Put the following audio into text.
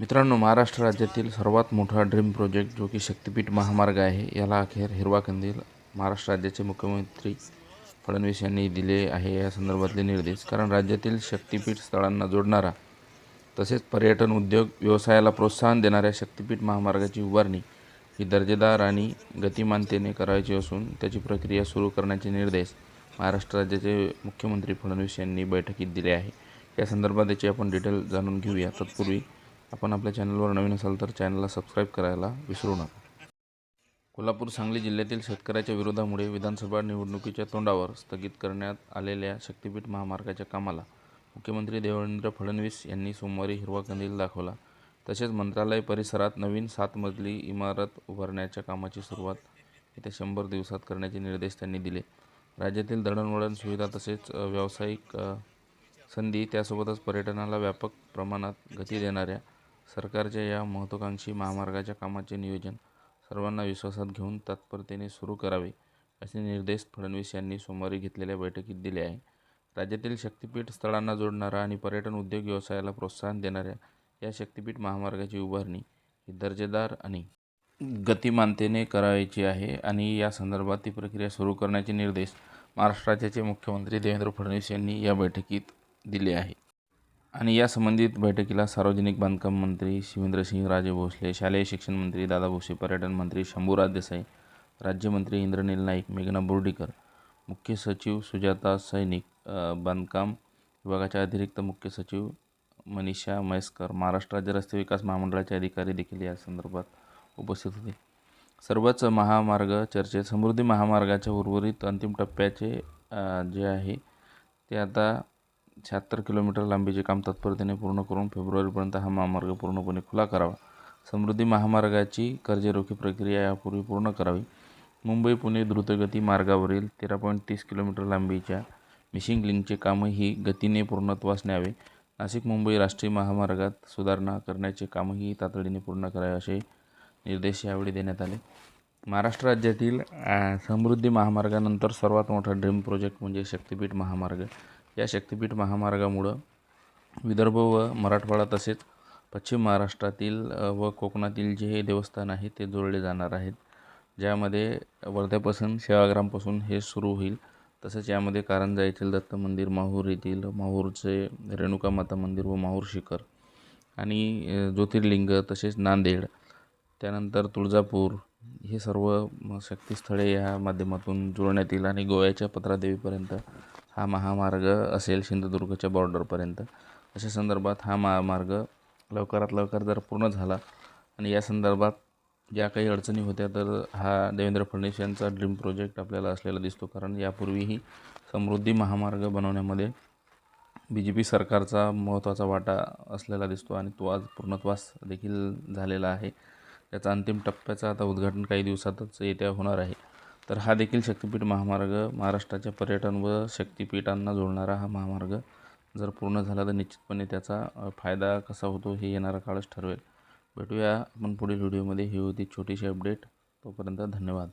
मित्रांनो महाराष्ट्र राज्यातील सर्वात मोठा ड्रीम प्रोजेक्ट जो की शक्तिपीठ महामार्ग आहे याला अखेर हिरवा कंदील महाराष्ट्र राज्याचे मुख्यमंत्री फडणवीस यांनी दिले आहे या संदर्भातले निर्देश. कारण राज्यातील शक्तिपीठ स्थळांना जोडणारा तसेच पर्यटन उद्योग व्यवसायाला प्रोत्साहन देणाऱ्या शक्तिपीठ महामार्गाची उभारणी ही दर्जेदार आणि गतिमानतेने करायची असून त्याची प्रक्रिया सुरू करण्याचे निर्देश महाराष्ट्र राज्याचे मुख्यमंत्री फडणवीस यांनी बैठकीत दिले आहे. या संदर्भात याची आपण डिटेल जाणून घेऊया. तत्पूर्वी आपण आपल्या चॅनलवर नवीन असाल तर चॅनलला सबस्क्राईब करायला विसरू नका. कोल्हापूर सांगली जिल्ह्यातील शेतकऱ्याच्या विरोधामुळे विधानसभा निवडणुकीच्या तोंडावर स्थगित करण्यात आलेल्या शक्तिपीठ महामार्गाच्या कामाला मुख्यमंत्री देवेंद्र फडणवीस यांनी सोमवारी हिरवा कंदील दाखवला. तसेच मंत्रालय परिसरात नवीन सात मजली इमारत उभारण्याच्या कामाची सुरुवात येत्या शंभर दिवसात करण्याचे निर्देश त्यांनी दिले. राज्यातील दळणवळण सुविधा तसेच व्यावसायिक संधी त्यासोबतच पर्यटनाला व्यापक प्रमाणात गती देणाऱ्या सरकारच्या या महत्त्वाकांक्षी महामार्गाच्या कामाचे नियोजन सर्वांना विश्वासात घेऊन तत्परतेने सुरू करावे असे निर्देश फडणवीस यांनी सोमवारी घेतलेल्या बैठकीत दिले आहे. राज्यातील शक्तिपीठ स्थळांना जोडणारा आणि पर्यटन उद्योग व्यवसायाला प्रोत्साहन देणाऱ्या या शक्तिपीठ महामार्गाची उभारणी ही दर्जेदार आणि गतिमानतेने करायची आहे आणि या संदर्भात ती प्रक्रिया सुरू करण्याचे निर्देश महाराष्ट्र राज्याचे मुख्यमंत्री देवेंद्र फडणवीस यांनी या बैठकीत दिले आहे. आणि या संबंधित बैठकीला सार्वजनिक बांधकाम मंत्री शिवेंद्रसिंह राजे भोसले शालेय शिक्षण मंत्री दादा भोसे पर्यटन मंत्री शंभूराज देसाई राज्यमंत्री इंद्रनील नाईक मेघना बोर्डीकर मुख्य सचिव सुजाता सैनिक बांधकाम विभागाच्या अतिरिक्त मुख्य सचिव मनीषा म्हैसकर महाराष्ट्र राज्य रस्ते विकास महामंडळाचे अधिकारी देखील या संदर्भात उपस्थित होते. सर्वच महामार्ग चर्चेत समृद्धी महामार्गाच्या उर्वरित अंतिम टप्प्याचे जे आहे ते आता शहात्तर किलोमीटर लांबीचे काम तत्परतेने पूर्ण करून फेब्रुवारीपर्यंत हा महामार्ग पूर्णपणे खुला करावा. समृद्धी महामार्गाची कर्जरोखी प्रक्रिया यापूर्वी पूर्ण करावी. मुंबई पुणे द्रुतगती मार्गावरील तेरा पॉईंट तीस किलोमीटर लांबीच्या मिशिंग लिंकचे कामही गतीने पूर्णत्वास न्यावे. नाशिक मुंबई राष्ट्रीय महामार्गात सुधारणा करण्याचे कामही तातडीने पूर्ण करावे असे निर्देश यावेळी देण्यात आले. महाराष्ट्र राज्यातील समृद्धी महामार्गानंतर सर्वात मोठा ड्रीम प्रोजेक्ट म्हणजे शक्तिपीठ महामार्ग. या शक्तिपीठ महामार्गामुळं विदर्भ व मराठवाडा तसेच पश्चिम महाराष्ट्रातील व कोकणातील जे हे देवस्थान आहे ते जोडले जाणार आहेत. ज्यामध्ये वर्ध्यापासून सेवाग्रामपासून हे सुरू होईल. तसंच यामध्ये कारंजा येथील दत्त मंदिर माहूर येथील माहूरचे रेणुका माता मंदिर व माहूर शिखर आणि ज्योतिर्लिंग तसेच नांदेड त्यानंतर तुळजापूर हे सर्व म- शक्तिस्थळे या माध्यमातून जुळण्यात येईल आणि गोव्याच्या पत्रादेवीपर्यंत हा महामार्ग असेल सिंधुदुर्गच्या बॉर्डरपर्यंत अशा संदर्भात हा महामार्ग लवकरात लवकर जर पूर्ण झाला आणि या संदर्भात ज्या काही अडचणी होत्या तर हा देवेंद्र फडणवीस यांचा ड्रीम प्रोजेक्ट आपल्याला असलेला दिसतो. कारण यापूर्वीही समृद्धी महामार्ग बनवण्यामध्ये बी जे पी सरकारचा महत्त्वाचा वाटा असलेला दिसतो आणि तो आज पूर्णत्वास देखील झालेला आहे. त्याचा अंतिम टप्प्याचं आता उद्घाटन काही दिवसातच येत्या होणार आहे. तर हा देखील शक्तिपीठ महामार्ग महाराष्ट्राच्या पर्यटन व शक्तिपीठांना जोडणारा हा महामार्ग. जर पूर्ण झाला तर निश्चितपणे त्याचा फायदा कसा होतो हे येणारा काळच ठरवेल. भेटूया आपण पुढील व्हिडिओमध्ये. ही होती छोटीशी अपडेट. तोपर्यंत धन्यवाद.